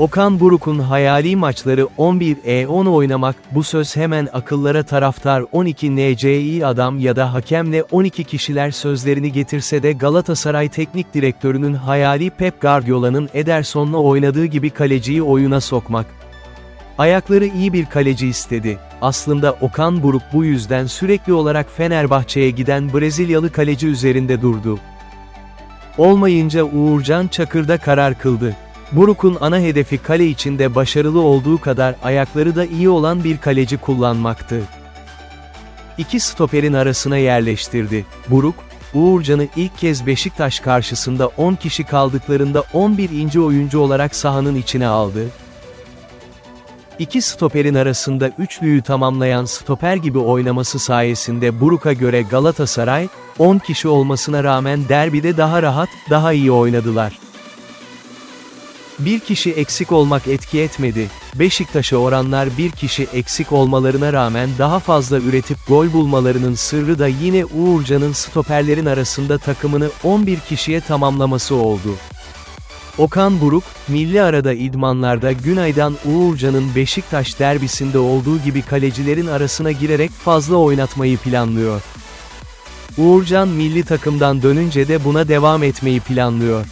Okan Buruk'un hayali maçları 11'e 10 oynamak, bu söz hemen akıllara taraftar 12 NCI adam ya da hakemle 12 kişiler sözlerini getirse de Galatasaray Teknik Direktörü'nün hayali Pep Guardiola'nın Ederson'la oynadığı gibi kaleciyi oyuna sokmak. Ayakları iyi bir kaleci istedi. Aslında Okan Buruk bu yüzden sürekli olarak Fenerbahçe'ye giden Brezilyalı kaleci üzerinde durdu. Olmayınca Uğurcan Çakır'da karar kıldı. Buruk'un ana hedefi kale içinde başarılı olduğu kadar ayakları da iyi olan bir kaleci kullanmaktı. İki stoperin arasına yerleştirdi. Buruk, Uğurcan'ı ilk kez Beşiktaş karşısında 10 kişi kaldıklarında 11. oyuncu olarak sahanın içine aldı. İki stoperin arasında üçlüyü tamamlayan stoper gibi oynaması sayesinde Buruk'a göre Galatasaray, 10 kişi olmasına rağmen derbide daha rahat, daha iyi oynadılar. Bir kişi eksik olmak etki etmedi. Beşiktaş'a oranlar bir kişi eksik olmalarına rağmen daha fazla üretip gol bulmalarının sırrı da yine Uğurcan'ın stoperlerin arasında takımını 11 kişiye tamamlaması oldu. Okan Buruk, milli arada idmanlarda Günay'dan Uğurcan'ın Beşiktaş derbisinde olduğu gibi kalecilerin arasına girerek fazla oynatmayı planlıyor. Uğurcan milli takımdan dönünce de buna devam etmeyi planlıyor.